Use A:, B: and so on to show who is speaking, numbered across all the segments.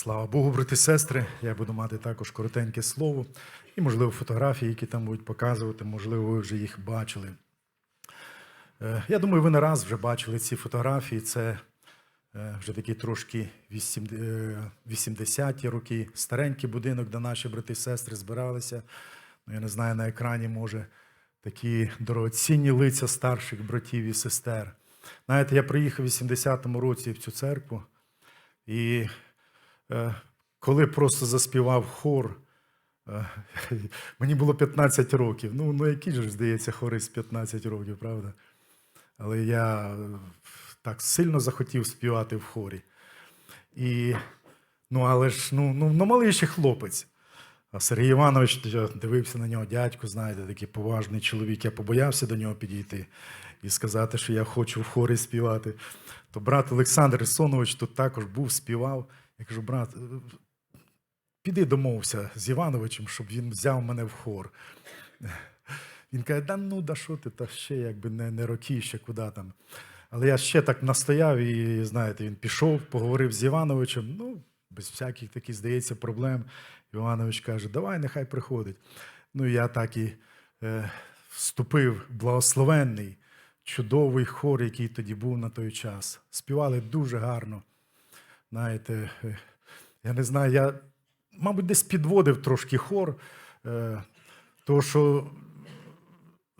A: Слава Богу, брати і сестри. Я буду мати також коротеньке слово і, можливо, фотографії, які там будуть показувати, можливо, ви вже їх бачили. Е, Я думаю, ви не раз вже бачили ці фотографії. Це е, вже такі трошки е, 80-ті роки, старенький будинок, де наші брати і сестри збиралися. Ну, я не знаю, на екрані може такі дорогоцінні лиця старших братів і сестер. Знаєте, я приїхав у 80-му році в цю церкву, і е, коли просто заспівав хор, е, мені було 15 років. Ну, ну які ж, здається, хори з 15 років, правда? Але я е, так сильно захотів співати в хорі. І, ну, але ж, ну, ну, ну малий ще хлопець. А Сергій Іванович дивився на нього, дядько, знаєте, такий поважний чоловік. Я побоявся до нього підійти і сказати, що я хочу в хорі співати. То брат Олександр Ісонович тут також був, співав. Я кажу, брат, е, піди домовся з Івановичем, щоб він взяв мене в хор. Він каже, да ну, да що ти, та ще якби не, не роки, ще куди там. Але я ще так настояв, і знаєте, він пішов, поговорив з Івановичем. Ну, без всяких таких, здається, проблем. Іванович каже, давай, нехай приходить. Ну, я так і е, вступив, благословенний, чудовий хор, який тоді був на той час. Співали дуже гарно. Знаєте, я не знаю, я, мабуть, десь підводив трошки хор, е, тому що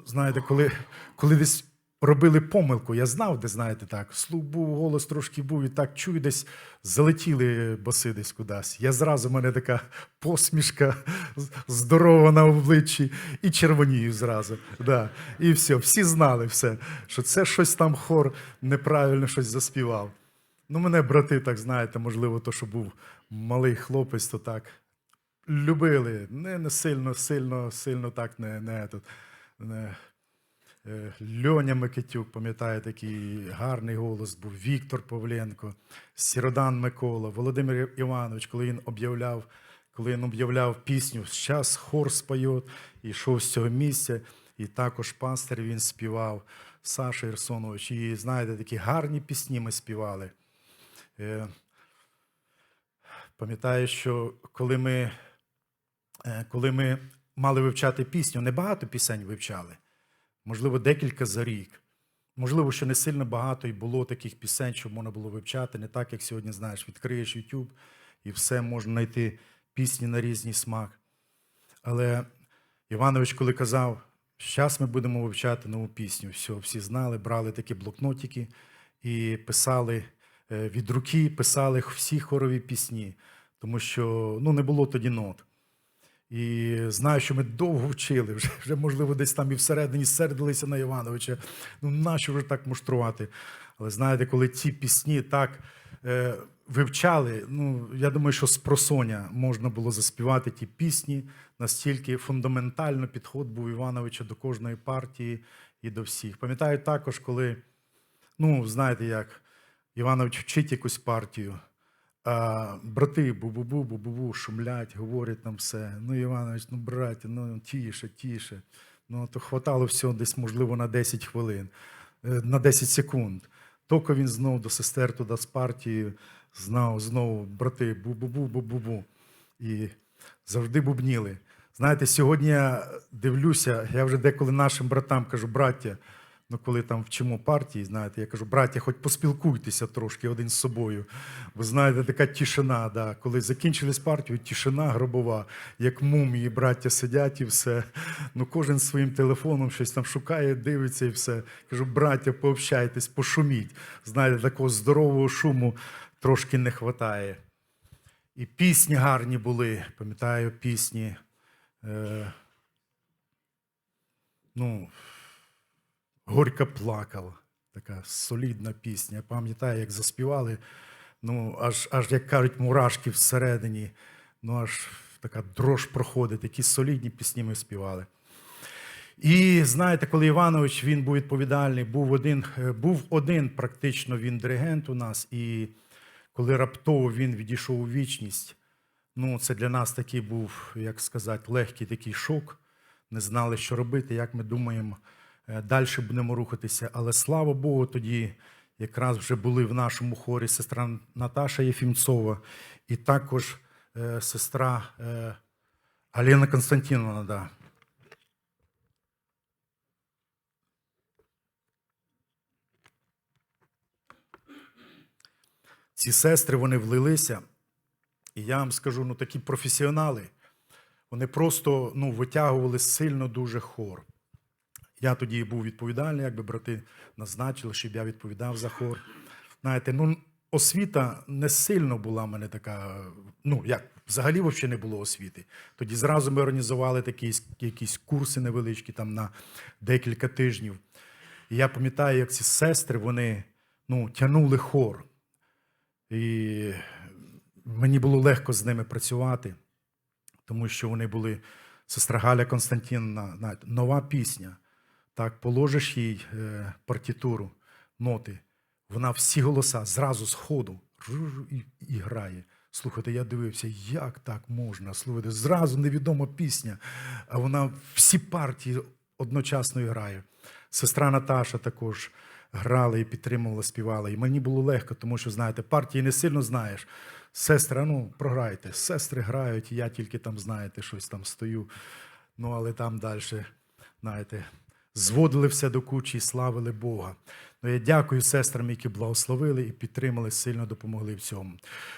A: знаєте, коли, коли десь робили помилку, я знав, де знаєте так, слух був, голос трошки був, і так чую, десь залетіли баси десь кудись. Я зразу в мене така посмішка здорова на обличчі і червонію зразу. Да. І все, всі знали все, що це щось там хор неправильно щось заспівав. Ну, мене брати, так знаєте, можливо, то, що був малий хлопець, то так любили. Не, не сильно, сильно, сильно так не, не, тут, не. Е, Льоня Микитюк, пам'ятаю, такий гарний голос був, Віктор Павленко, Сіродан Микола, Володимир Іванович, коли він об'являв, коли він об'являв пісню «Щас хор споє, йшов з цього місця, і також пастир він співав, Саша Ірсонович. І знаєте, такі гарні пісні ми співали. Е, Пам'ятаю, що коли ми, е, коли ми мали вивчати пісню, небагато пісень вивчали, можливо, декілька за рік. Можливо, що не сильно багато і було таких пісень, що можна було вивчати, не так, як сьогодні, знаєш, відкриєш YouTube і все можна знайти пісні на різний смак. Але Іванович, коли казав, зараз ми будемо вивчати нову пісню, все, всі знали, брали такі блокнотики і писали від руки, писали всі хорові пісні, тому що ну, не було тоді нот. І знаю, що ми довго вчили, вже, вже можливо, десь там і всередині сердилися на Івановича. Ну, нащо вже так муштрувати? Але знаєте, коли ці пісні так е, вивчали, ну, я думаю, що з просоня можна було заспівати ті пісні, настільки фундаментально підход був Івановича до кожної партії і до всіх. Пам'ятаю також, коли, ну, знаєте як, Іванович вчить якусь партію, а брати бу-бу-бу, бу-бу-бу, шумлять, говорять нам все. Ну, Іванович, ну, браті, ну тіше, тіше. Ну, то хватало всього десь, можливо, на 10 хвилин, е, на 10 секунд. Тільки він знов до сестер туди з партією, знав знову брати бу-бу-бу, бу-бу-бу. І завжди бубніли. Знаєте, сьогодні я дивлюся, я вже деколи нашим братам кажу, браття, ну коли там вчимо партії, знаєте, я кажу, браття, хоч поспілкуйтеся трошки один з собою. Ви знаєте, така тишина, да. коли закінчились партію, тишина гробова, як мумії, браття сидять і все. Ну, кожен своїм телефоном щось там шукає, дивиться і все. Кажу, браття, пообщайтесь, пошуміть. Знаєте, такого здорового шуму трошки не вистачає. І пісні гарні були, пам'ятаю, пісні. Е, ну, Горько плакав. Така солідна пісня. Я пам'ятаю, як заспівали. Ну, аж, аж як кажуть, мурашки всередині. Ну, аж така дрож проходить, які солідні пісні ми співали. І знаєте, коли Іванович він був відповідальний, був один, е, був один практично він диригент у нас, і коли раптово він відійшов у вічність, ну це для нас такий був, як сказати, легкий такий шок. Не знали, що робити, як ми думаємо, далі будемо рухатися. Але слава Богу, тоді, якраз вже були в нашому хорі сестра Наташа Єфімцова і також е, сестра е, Аліна Константиновна. Да. Ці сестри вони влилися, і я вам скажу, ну такі професіонали, вони просто ну, витягували сильно дуже хор. Я тоді був відповідальний, якби брати назначили, щоб я відповідав за хор. Знаєте, ну освіта не сильно була в мене така. Ну як взагалі взагалі не було освіти. Тоді зразу ми організували такі якісь курси невеличкі там на декілька тижнів. І я пам'ятаю, як ці сестри вони ну, тягнули хор. І мені було легко з ними працювати, тому що вони були сестра Галя Константинівна, знаєте, нова пісня. Так, положиш їй е, партітуру, ноти, вона всі голоса зразу з ходу і, і грає. Слухайте, я дивився, як так можна? Слухайте, зразу невідома пісня, а вона всі партії одночасно грає. Сестра Наташа також грала і підтримувала, співала. І мені було легко, тому що, знаєте, партії не сильно знаєш. Сестра, ну, програйте. Сестри грають, я тільки там, знаєте, щось там стою. Ну, але там далі, знаєте, зводили все до кучі і славили Бога. Ну, я дякую сестрам, які благословили і підтримали, сильно допомогли в цьому.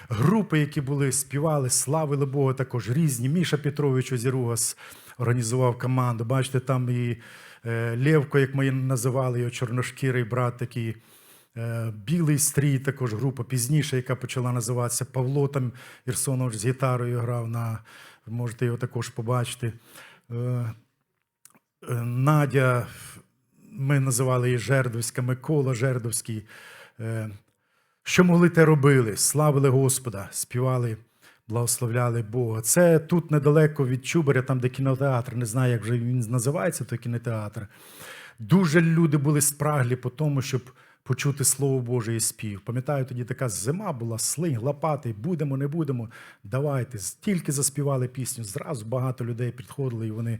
A: Групи, які були, співали, славили Бога, також різні. Міша Петрович Озіругас організував команду. Бачите, там і е, Левко, як ми називали його, чорношкірий брат такий. Е, Білий стрій, також група пізніше, яка почала називатися Павло там Ірсонович з гітарою грав на можете його також побачити. Е, Надя, ми називали її Жердовська, Микола Жердовський. Е, Що могли, те робили, славили Господа, співали, благословляли Бога. Це тут недалеко від Чубаря, там, де кінотеатр, не знаю, як вже він називається, той кінотеатр. Дуже люди були спраглі по тому, щоб почути Слово Боже і спів. Пам'ятаю, тоді така зима була, слинь, лопати, будемо, не будемо. Давайте. Тільки заспівали пісню. Зразу багато людей підходили, і вони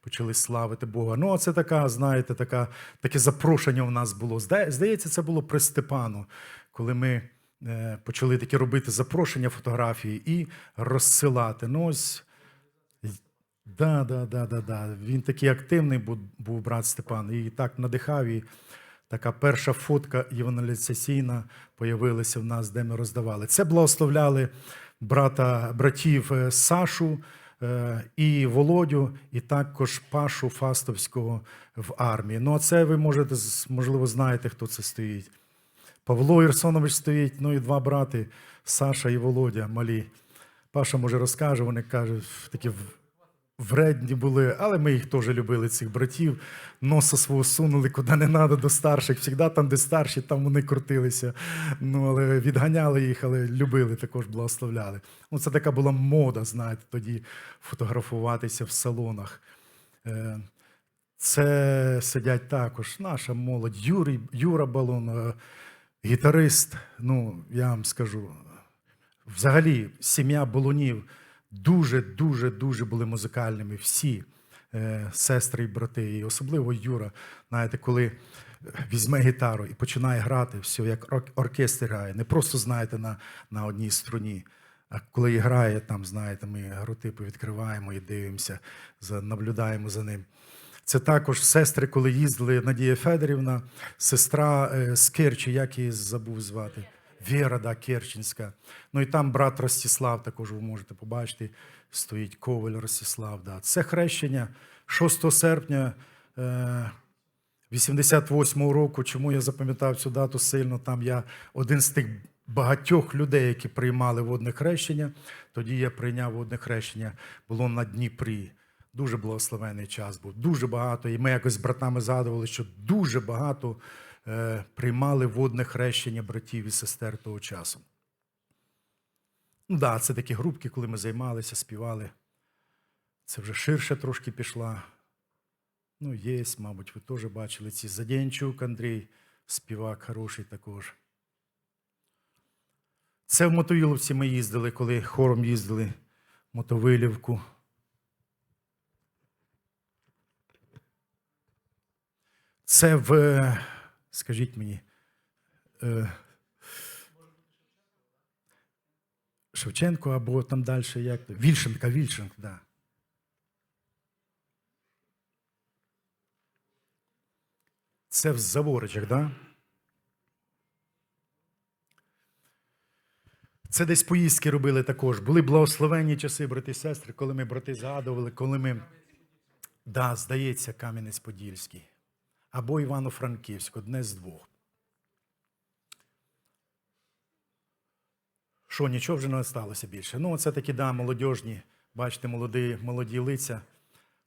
A: почали славити Бога. Ну, а це така, знаєте, така, таке запрошення в нас було. Здається, це було при Степану, коли ми е, почали такі робити запрошення фотографії і розсилати. Ну, ось Да, да, да, да, да. Він такий активний був, брат Степан, і так надихав. І така перша фотка євангелізаційна появилася в нас, де ми роздавали. Це благословляли брата, братів е, Сашу е, і Володю, і також Пашу Фастовського в армії. Ну, а це ви можете, можливо, знаєте, хто це стоїть. Павло Ірсонович стоїть, ну і два брати Саша і Володя малі. Паша може розкаже, вони кажуть, такі вредні були, але ми їх теж любили, цих братів. Носа свого сунули куди не треба до старших. Всігда там, де старші, там вони крутилися. Ну, але відганяли їх, але любили, також благословляли. Ну, це така була мода, знаєте, тоді фотографуватися в салонах. Е, Це сидять також наша молодь, Юрій, Юра Балон, е, гітарист. Ну, я вам скажу, взагалі, сім'я Болонів дуже, дуже, були музикальними. Всі е, сестри і брати, і особливо Юра. Знаєте, коли візьме гітару і починає грати, все як ор- оркестр грає. Не просто знаєте на, на одній струні. А коли грає, там, знаєте, ми гротипи відкриваємо і дивимося, за, наблюдаємо за ним. Це також сестри, коли їздили Надія Федорівна, сестра е, з Керчі, як її забув звати. Віра, да, Керченська. Ну і там брат Ростислав, також ви можете побачити, стоїть Коваль Ростислав. Да. Це хрещення 6 серпня е, 88-го року. Чому я запам'ятав цю дату сильно? Там я один з тих багатьох людей, які приймали водне хрещення. Тоді я прийняв водне хрещення, було на Дніпрі. Дуже благословений час був. Дуже багато. І ми якось з братами згадували, що дуже багато е, приймали водне хрещення братів і сестер того часу. Ну да, це такі групки, коли ми займалися, співали. Це вже ширше трошки пішла. Ну, є, мабуть, ви теж бачили ці Задянчук Андрій, співак хороший також. Це в Мотовиловці ми їздили, коли хором їздили в Мотовилівку. Це в, е, скажіть мені, Е, Шевченко або там далі як то? Вільшенка, Вільшенка, да. Це в Заворичах, да? Це десь поїздки робили також. Були благословенні часи, брати і сестри, коли ми брати згадували, коли ми. Да, здається, Кам'янець-Подільський. Або Івано-Франківськ, одне з двох. Що, нічого вже не сталося більше. Ну, це такі, да, молодіжні, бачите, молоді, молоді лиця.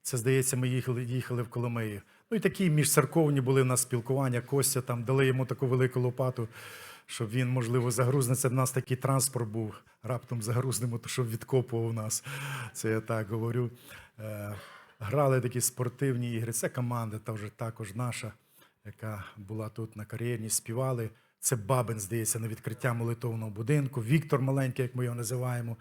A: Це, здається, ми їхали, їхали в Коломиї. Ну і такі міжцерковні були в нас спілкування. Костя там дали йому таку велику лопату, щоб він, можливо, загрузнеться. В нас такий транспорт був, раптом загрузнемо, то щоб відкопував нас. Це я так говорю. Грали такі спортивні ігри. Це команда, та вже також наша, яка була тут на кар'єрні, співали. Це Бабин, здається, на відкриття молитовного будинку. Віктор маленький, як ми його називаємо,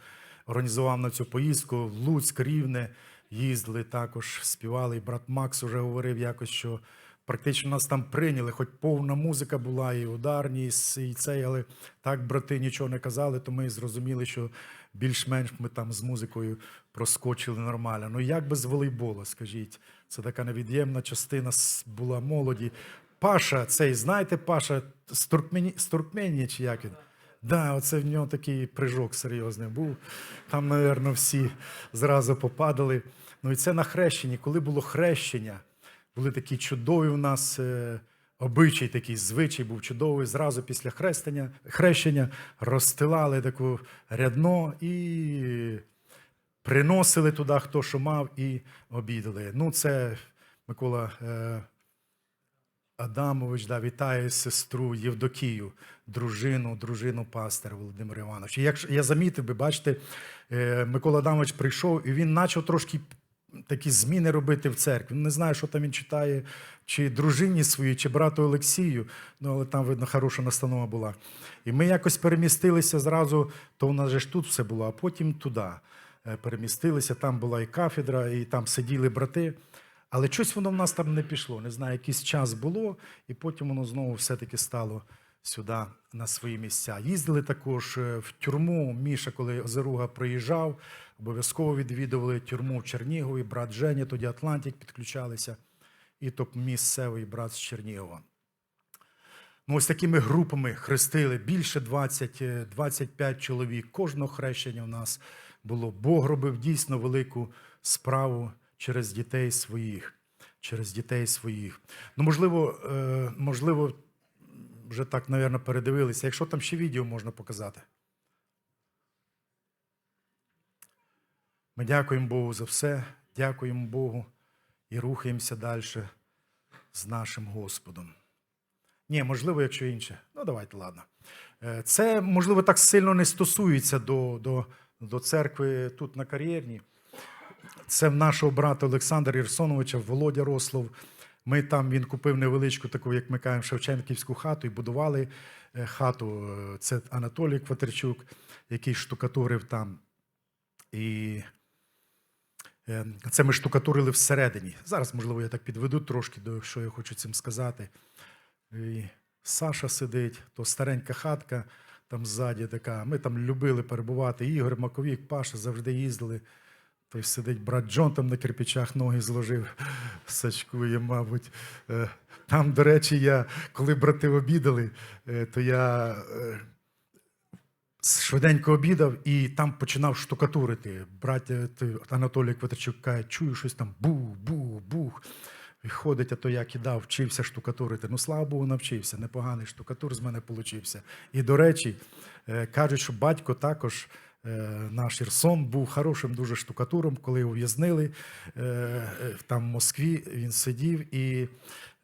A: організував на цю поїздку. Луцьк, Рівне їздили також, співали. І брат Макс уже говорив якось, що практично нас там прийняли, хоч повна музика була, і ударні, і цей, але так брати нічого не казали, то ми зрозуміли, що більш-менш ми там з музикою проскочили нормально. Ну як без волейболу, скажіть? Це така невід'ємна частина була молоді. Паша, цей, знаєте, Паша з Туркмені, з Туркменії чи як він? Да, оце в нього такий прыжок серйозний був. Там, напевно, всі зразу попадали. Ну і це на хрещенні. Коли було хрещення, були такі чудові у нас е, обичай, такий звичай був чудовий. Зразу після хрестення, хрещення розстилали таку рядно і приносили туди, хто що мав, і обідали. Ну, це Микола. Е, Адамович да, вітає сестру Євдокію, дружину, дружину пастора Володимира Івановича. Якщо я замітив би, бачите, е, Микола Адамович прийшов і він почав трошки такі зміни робити в церкві. Не знаю, що там він читає, чи дружині своїй, чи брату Олексію, ну але там, видно, хороша настанова була. І ми якось перемістилися зразу, то у нас же ж тут все було, а потім туди е, перемістилися. Там була і кафедра, і там сиділи брати. Але щось воно в нас там не пішло. Не знаю, якийсь час було, і потім воно знову все-таки стало сюди на свої місця. Їздили також е, в тюрму. Міша, коли Озеруга приїжджав, обов'язково відвідували тюрму в Чернігові, брат Женя, тоді Атлантик підключалися, і то місцевий брат з Чернігова. Ну, ось такими групами хрестили більше 20, е, 25 чоловік. Кожного хрещення у нас було. Бог робив дійсно велику справу через дітей своїх. Через дітей своїх. Ну, можливо, е, можливо, вже так, напевно, передивилися. Якщо там ще відео можна показати. Ми дякуємо Богу за все, дякуємо Богу і рухаємося далі з нашим Господом. Ні, можливо, якщо інше. Ну, давайте, ладно. Е, Це, можливо, так сильно не стосується до, до, до церкви тут на кар'єрні. Це в нашого брата Олександра Єрсоновича, Володя Рослов. Ми там він купив невеличку таку, як ми кажемо, Шевченківську хату і будували е, хату. Е, Це Анатолій Кватерчук, який штукатурив там. І е, це ми штукатурили всередині. Зараз, можливо, я так підведу трошки до що я хочу цим сказати. І Саша сидить, то старенька хатка там ззаді така. Ми там любили перебувати. Ігор, Маковік, Паша завжди їздили. Той сидить, брат Джон там на кирпичах ноги зложив, сачкує, мабуть. Е, Там, до речі, я, коли брати обідали, е, то я е, швиденько обідав і там починав штукатурити. Той Анатолій Кватерчук каже, чую щось там бух, бух, бух. І ходить, а то я кидав, вчився штукатурити. Ну, слава Богу, навчився. Непоганий штукатур з мене получився. І, до речі, кажуть, що батько також, наш Ірсон, був хорошим дуже штукатуром, коли ув'язнили е, е, там в Москві. Він сидів і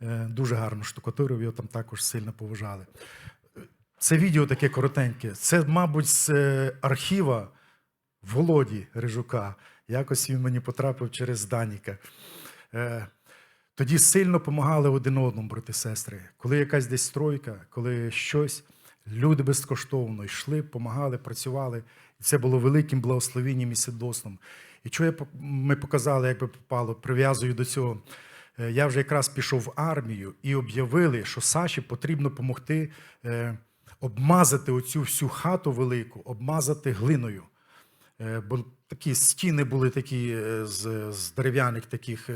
A: е, дуже гарно штукатурив, його там також сильно поважали. Це відео таке коротеньке. Це, мабуть, з е, архіва Володі Рижука. Якось він мені потрапив через Даніка. Е, Тоді сильно допомагали один одному, брати сестри. Коли якась десь стройка, коли щось, люди безкоштовно йшли, допомагали, працювали. Це було великим благословенням і свідоцтвом. І я, ми показали, як би попало, прив'язую до цього. е, я вже якраз пішов в армію і об'явили, що Саші потрібно допомогти е, обмазати оцю всю хату велику, обмазати глиною. Е, Бо такі стіни були такі з, з дерев'яних таких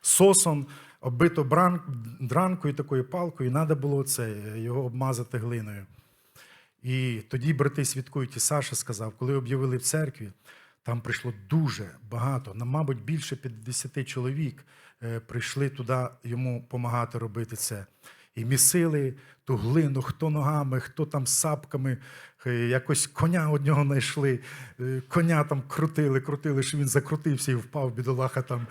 A: сосон, оббито бран, дранкою, такою палкою, і треба було це, його обмазати глиною. І тоді брати свідкують, і Саша сказав, коли об'явили в церкві, там прийшло дуже багато, на, мабуть, більше 50 чоловік е, прийшли туди йому допомагати робити це. І місили ту глину, хто ногами, хто там сапками, е, якось коня одного знайшли, е, коня там крутили, крутили, що він закрутився і впав, бідолаха там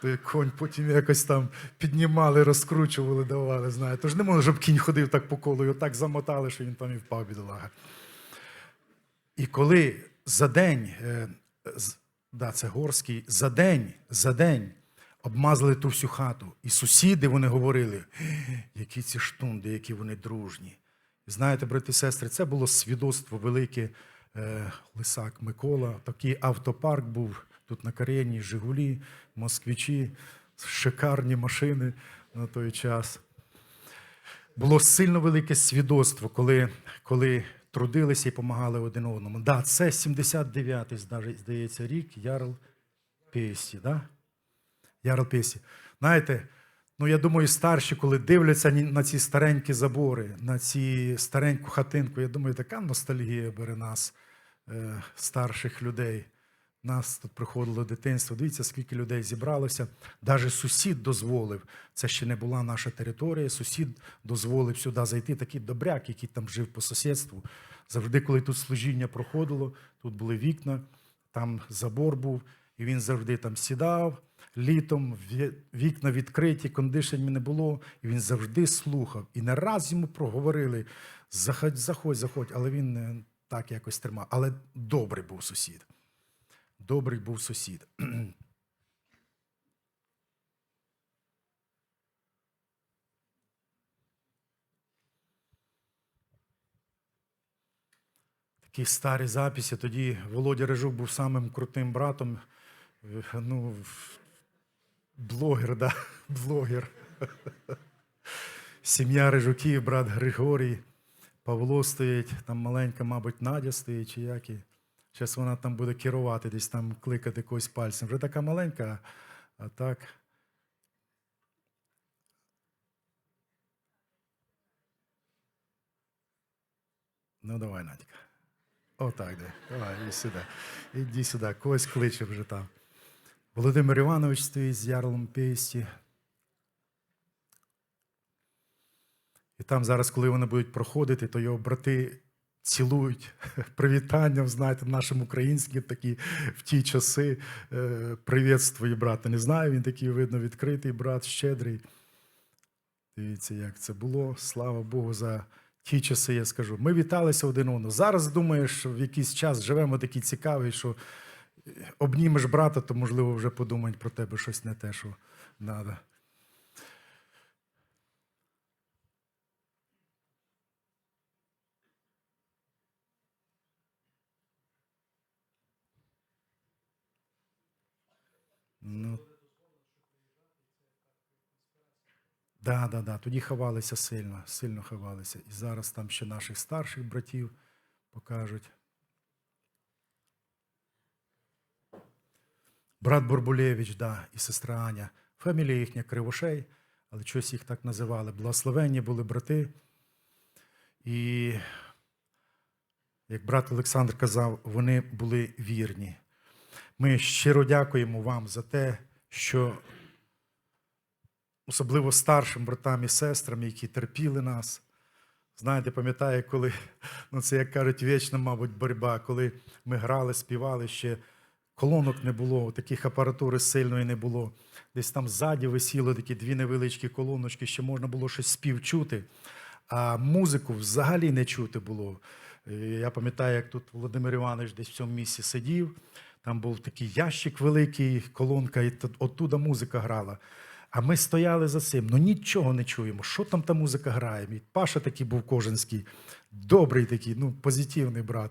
A: той конь, потім якось там піднімали, розкручували, давали. Знаєте. Тож не можна, щоб кінь ходив так по колу, його так замотали, що він там і впав, бідолага. І коли за день, е, да, це горський, за день, за день обмазали ту всю хату. І сусіди вони говорили, «Е, які ці штунди, які вони дружні. Знаєте, брати і сестри, це було свідоцтво велике. Е, Лисак Микола, такий автопарк був тут на Карені, Жигулі, Москвичі, шикарні машини на той час було сильно велике свідоцтво, коли, коли трудилися і допомагали один одному. Да, це 79-й, здається, рік, Ярл Пєсі. Да? Ярл Пєсі. Знаєте, ну я думаю, старші, коли дивляться на ці старенькі забори, на ці стареньку хатинку, я думаю, така ностальгія бере нас, е, старших людей. Нас тут приходило дитинство. Дивіться, скільки людей зібралося. Навіть сусід дозволив. Це ще не була наша територія. Сусід дозволив сюди зайти. Такий добряк, який там жив по сусідству. Завжди, коли тут служіння проходило, тут були вікна, там забор був, і він завжди там сідав. Літом вікна відкриті, кондишень не було, і він завжди слухав. І не раз йому проговорили: заходь, заходь, заходь, але він не так якось тримав. Але добрий був сусід. Добрий був сусід. Такі старі записи. Тоді Володя Рижук був самим крутим братом. Е, Ну, блогер, да, блогер. Сім'я Рижуків, брат Григорій, Павло стоїть, там маленька, мабуть, Надя стоїть, чи як. Зараз вона там буде керувати, десь там кликати когось пальцем. Вже така маленька, а так. Ну, давай, Надька. Отак, де. Давай, іди сюди. Іди сюди, когось кличе вже там. Володимир Іванович стоїть з ярлом пісті. І там зараз, коли вони будуть проходити, то його брати цілують привітанням, знаєте, нашим українським такі в ті часи. Е, Привіт, твої брати. Не знаю, він такий, видно, відкритий брат, щедрий. Дивіться, як це було. Слава Богу, за ті часи я скажу. Ми віталися один одного. Зараз думаєш, в якийсь час живемо такий цікавий, що обнімеш брата, то можливо вже подумають про тебе щось не те, що треба. Ну, Да, да, да. Тоді ховалися сильно, сильно ховалися. І зараз там ще наших старших братів покажуть. Брат Бурбулєвич, да, і сестра Аня. Фамілія їхня Кривошей, але щось їх так називали. Благословенні були брати. І, як брат Олександр казав, вони були вірні. Ми щиро дякуємо вам за те, що особливо старшим братам і сестрам, які терпіли нас. Знаєте, пам'ятаю, коли, ну це як кажуть, вічна, мабуть, боротьба, коли ми грали, співали, ще колонок не було, таких апаратури сильної не було. Десь там ззаді висіли такі дві невеличкі колоночки, ще можна було щось співчути, а музику взагалі не чути було. Е, Я пам'ятаю, як тут Володимир Іванович десь в цьому місці сидів, там був такий ящик великий, колонка, і оттуда музика грала. А ми стояли за цим, ну нічого не чуємо. Що там та музика грає? Мій Паша такий був кожанський, добрий такий, ну, позитивний брат.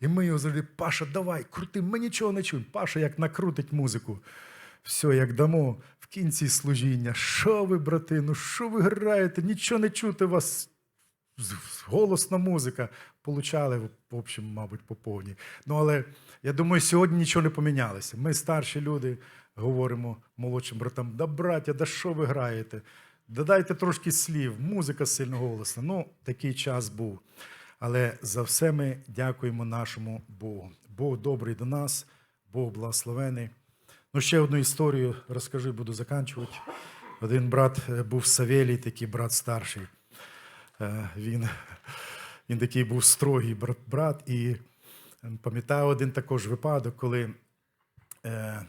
A: І ми його завжди, Паша, давай, крути, ми нічого не чуємо. Паша як накрутить музику. все як дамо в кінці служіння. Що ви, брати? Ну що ви граєте? Нічого не чути вас. з- з- Голосна музика. Получали, в общем, мабуть, по повній. Ну, але я думаю, сьогодні нічого не помінялося. Ми, старші люди, говоримо молодшим братам: да, браття, да що ви граєте? Додайте трошки слів, музика сильно голосна. Ну, такий час був. Але за все ми дякуємо нашому Богу. Бог добрий до нас, Бог благословений. Ну, ще одну історію розкажу, буду заканчувати. Один брат е, був Савелій, такий брат старший. Е, Він, він такий був строгий брат. І е, пам'ятаю один також випадок, коли е,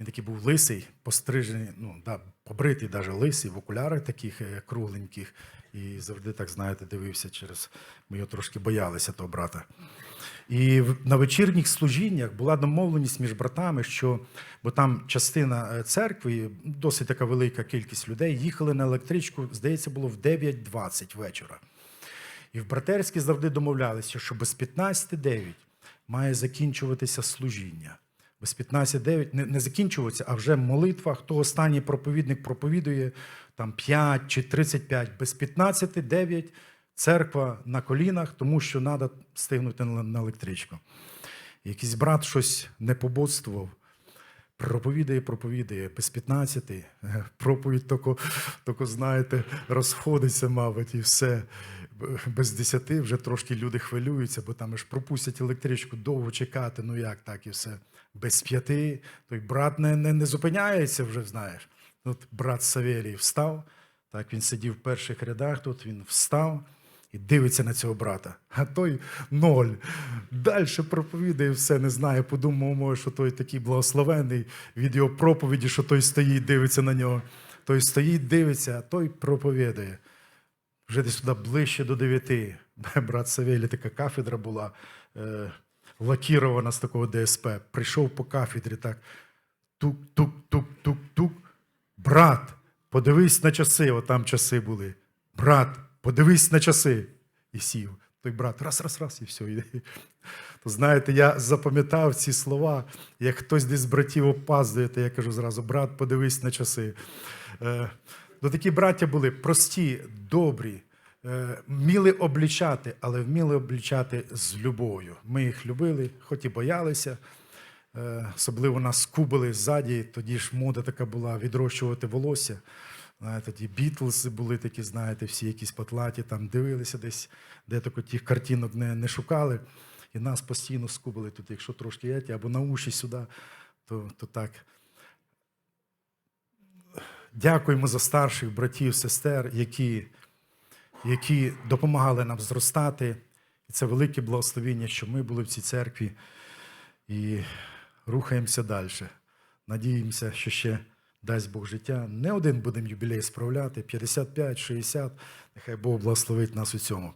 A: він такий був лисий, пострижений, ну, да, побритий, навіть лисий, в окулярах таких е, кругленьких. І завжди, так знаєте, дивився через. Ми його трошки боялися, того брата. І на вечірніх служіннях була домовленість між братами, що бо там частина е, церкви, досить така велика кількість людей, їхали на електричку, здається, було в 9.20 вечора. І в братерській завжди домовлялися, що без 15.9 має закінчуватися служіння. Без 15.9 не, не закінчується, а вже молитва, хто останній проповідник проповідує там 5 чи 35, без 15.9 церква на колінах, тому що треба стигнути на, на електричку. Якийсь брат щось не пободствував, проповідає, проповідає без 15, е, проповідь тільки, тільки, знаєте, розходиться, мабуть, і все. Без 10 вже трошки люди хвилюються, бо там ж пропустять електричку, довго чекати, ну як так і все. Без п'яти, той брат не, не, не зупиняється вже, знаєш. От брат Савелій встав, так він сидів в перших рядах, тут він встав і дивиться на цього брата. А той ноль. Далі проповідає все, не знає. Подумав, може, що той такий благословений від його проповіді, що той стоїть, дивиться на нього. Той стоїть, дивиться, а той проповідає. Вже десь туди ближче до дев'яти. Брат Савелій, така кафедра була е, лакірована з такого ДСП. Прийшов по кафедрі так. Тук-тук-тук-тук-тук. Брат, подивись на часи, отам часи були. Брат, подивись на часи. І сів. Той брат, раз, раз, раз, і все. То знаєте, я запам'ятав ці слова, як хтось десь з братів опаздує, то я кажу зразу: брат, подивись на часи. Е, ну, такі браття були прості, добрі, е, вміли облічати, але вміли облічати з любов'ю. Ми їх любили, хоч і боялися. Е, Особливо нас скубили ззаді, тоді ж мода така була відрощувати волосся. Ті Бітлз були такі, знаєте, всі якісь потлаті, там дивилися десь, де тако тих картинок не, не шукали. І нас постійно скубили тут, якщо трошки еті, або на уші сюди, то, то так. Дякуємо за старших братів, сестер, які, які допомагали нам зростати. І це велике благословіння, що ми були в цій церкві і рухаємося далі. Надіємося, що ще дасть Бог життя. Не один будемо юбілей справляти, 55, 60. Нехай Бог благословить нас у цьому.